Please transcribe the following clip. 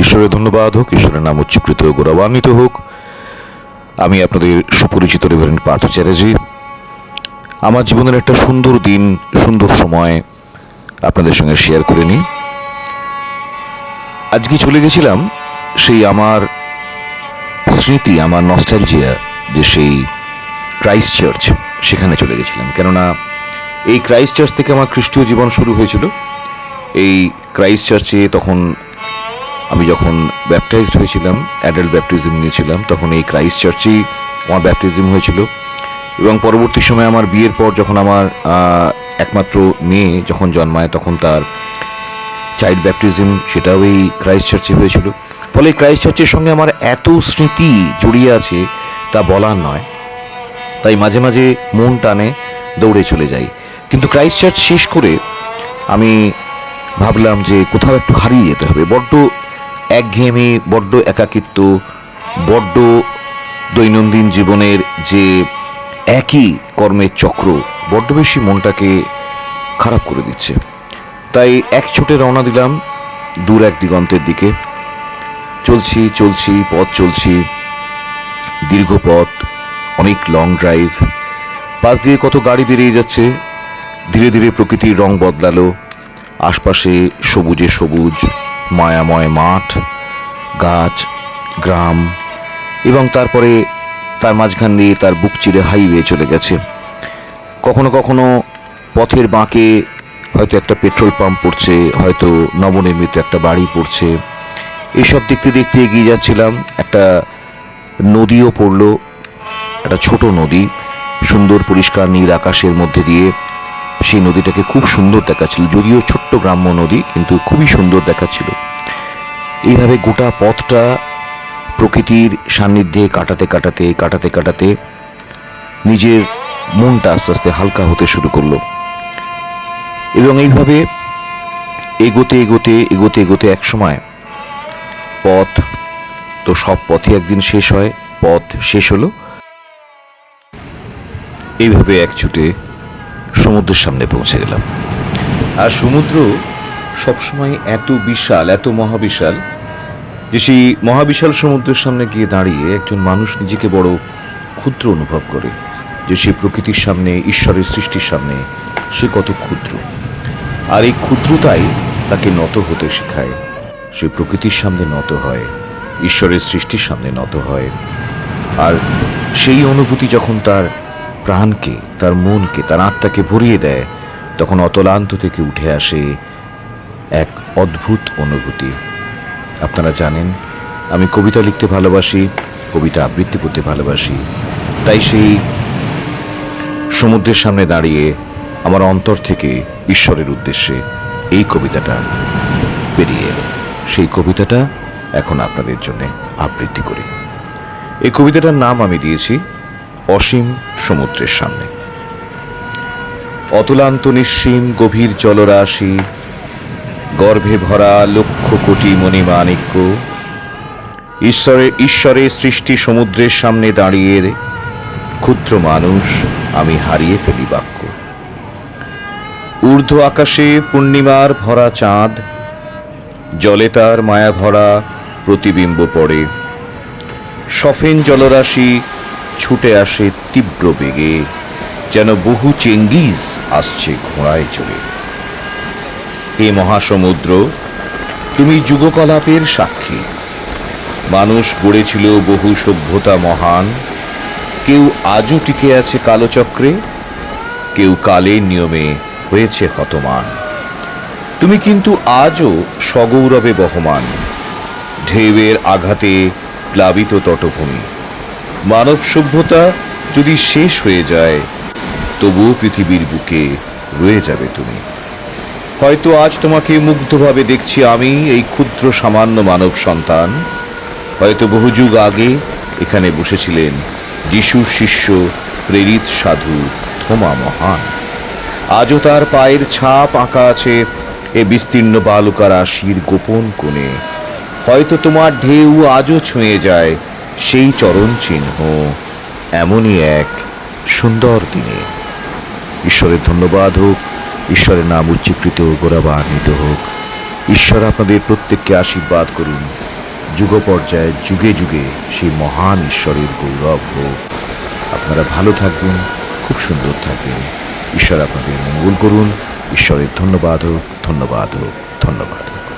ঈশ্বরের ধন্যবাদ হোক, ঈশ্বরের নাম উচ্চকৃত গৌরবান্বিত হোক। আমি আপনাদের সুপরিচিত রেভারেন্ট পার্থ চ্যাটার্জি। আমার জীবনের একটা সুন্দর দিন, সুন্দর সময় আপনাদের সঙ্গে শেয়ার করে নিই। আজকে চলে গেছিলাম সেই আমার স্মৃতি, আমার নস্টালজিয়া যে সেই ক্রাইস্ট চার্চ সেখানে চলে গেছিলাম। কেননা এই ক্রাইস্ট চার্চ থেকে আমার খ্রিস্টীয় জীবন শুরু হয়েছিল। এই ক্রাইস্ট চার্চে তখন আমি যখন ব্যাপটাইজড হয়েছিলাম অ্যাডাল্ট ব্যাপটিজম নিয়েছিলাম, তখন এই ক্রাইস্ট চার্চেই আমার ব্যাপটিজম হয়েছিল। এবং পরবর্তী সময় আমার বিয়ের পর যখন আমার একমাত্র মেয়ে যখন জন্মায়, তখন তার চাইল্ড ব্যাপটিজম সেটাও এই ক্রাইস্ট চার্চে হয়েছিল। ফলে ক্রাইস্ট চার্চের সঙ্গে আমার এত স্মৃতি জড়িয়ে আছে, তা বলার নয়। তাই মাঝে মাঝে মন টানে, দৌড়ে চলে যাই। কিন্তু ক্রাইস্ট চার্চ শেষ করে আমি ভাবলাম যে কোথাও একটু হারিয়ে যেতে হবে। বড্ড একঘেয়েমি বড্ড একাকিত্ব, বড্ড দৈনন্দিন জীবনের যে একই কর্মের চক্র, বড্ড বেশি মনটাকে খারাপ করে দিচ্ছে। তাই এক ছুটে রওনা দিলাম দূর এক দিগন্তের দিকে। চলছি চলছি, পথ চলছি, দীর্ঘ পথ, অনেক লং ড্রাইভ পাশ দিয়ে কত গাড়ি বেরিয়ে যাচ্ছে, ধীরে ধীরে প্রকৃতির রং বদলালো, আশপাশে সবুজে সবুজ। মায়াময় মাঠ, গাছ, গ্রাম এবং তারপরে তার মাঝখান দিয়ে তার বুক চিরে হাইওয়ে চলে গেছে। কখনো কখনো পথের বাঁকে হয়তো একটা পেট্রোল পাম্প পড়ছে, হয়তো নবনির্মিত একটা বাড়ি পড়ছে। এইসব দেখতে দেখতে এগিয়ে যাচ্ছিলাম। একটা নদীও পড়ল, একটা ছোট নদী, সুন্দর পরিষ্কার নীল আকাশের মধ্যে দিয়ে। সেই নদীটাকে খুব সুন্দর দেখাচ্ছিল। যদিও ছোট্ট গ্রাম্য নদী, কিন্তু খুবই সুন্দর দেখাচ্ছিল। এইভাবে গোটা পথটা প্রকৃতির সান্নিধ্যে কাটাতে কাটাতে কাটাতে কাটাতে নিজের মনটা আস্তে আস্তে হালকা হতে শুরু করল। এবং এইভাবে এগোতে এগোতে এগোতে এগোতে এক সময় পথ, তো সব পথই একদিন শেষ হয়, পথ শেষ হলো। এইভাবে এক ছুটে সমুদ্রের সামনে পৌঁছে গেলাম। আর সমুদ্র সবসময় এত বিশাল, এত মহাবিশাল। যে সেই মহাবিশাল সমুদ্রের সামনে গিয়ে দাঁড়িয়ে একজন মানুষ নিজেকে বড় ক্ষুদ্র অনুভব করে, যে সে প্রকৃতির সামনে, ঈশ্বরের সৃষ্টির সামনে, সে কত ক্ষুদ্র। আর এই ক্ষুদ্রতাই তাকে নত হতে শেখায়। সে প্রকৃতির সামনে নত হয়, ঈশ্বরের সৃষ্টির সামনে নত হয়। আর সেই অনুভূতি যখন তার প্রাণকে, তার মনকে, তার আত্মাকে ভরিয়ে দেয়, তখন অতলান্ত থেকে উঠে আসে এক অদ্ভুত অনুভূতি। আপনারা জানেন, আমি কবিতা লিখতে ভালোবাসি, কবিতা আবৃত্তি করতে ভালোবাসি। তাই সেই সমুদ্রের সামনে দাঁড়িয়ে আমার অন্তর থেকে ঈশ্বরের উদ্দেশ্যে এই কবিতাটা বেরিয়ে এলো। সেই কবিতাটা এখন আপনাদের জন্য আবৃত্তি করি। এই কবিতাটার নাম আমি দিয়েছি অসীম সমুদ্রের সামনে। অতুলান্ত নিঃসীম গভীর জলরাশি, গর্ভে ভরা লক্ষ কোটি মণিমাণিক্য ঈশ্বরের ঈশ্বরের সৃষ্টি সমুদ্রের সামনে দাঁড়িয়ে ক্ষুদ্র মানুষ, আমি হারিয়ে ফেলি বাক্য। ঊর্ধ্ব আকাশে পূর্ণিমার ভরা চাঁদ, জলে তার মায়া ভরা প্রতিবিম্ব পড়ে। সফেন জলরাশি ছুটে আসে তীব্র বেগে, যেন বহু চেঙ্গিজ আসছে ঘোড়ায় চড়ে। হে মহাসমুদ্র, তুমি যুগকলাপের সাক্ষী। মানুষ গড়েছিল বহু সভ্যতা মহান। কেউ আজও টিকে আছে কালচক্রে কেউ কালের নিয়মে হয়েছে হতমান। তুমি কিন্তু আজও সগৌরবে বহমান, ঢেউয়ের আঘাতে প্লাবিত তটভূমি। মানব সভ্যতা যদি শেষ হয়ে যায়, তবুও পৃথিবীর বুকে রয়ে যাবে তুমি। হয়তো আজ তোমাকে মুগ্ধভাবে দেখছি আমি, এই ক্ষুদ্র সামান্য মানব সন্তান। হয়তো বহু যুগ আগে এখানে বসেছিলেন যিশুর শিষ্য, প্রেরিত সাধু থোমা মহান। আজও তার পায়ের ছাপ আঁকা আছে এ বিস্তীর্ণ বালুকা রাশির গোপন কোণে। হয়তো তোমার ঢেউ আজও ছুঁয়ে যায় সেই চরণ চিহ্ন, এমনই এক সুন্দর দিনে। ঈশ্বরের ধন্যবাদ হোক, ঈশ্বরের নাম উচ্চীকৃত গোরাবান্বিত হোক। ঈশ্বর আপনাদের প্রত্যেককে আশীর্বাদ করুন। যুগ পর্যায়ে যুগে যুগে সেই মহান ঈশ্বরের গৌরব হোক। আপনারা ভালো থাকবেন, খুব সুন্দর থাকবেন। ঈশ্বর আপনাদের মঙ্গল করুন। ঈশ্বরের ধন্যবাদ হোক ধন্যবাদ হোক ধন্যবাদ হোক।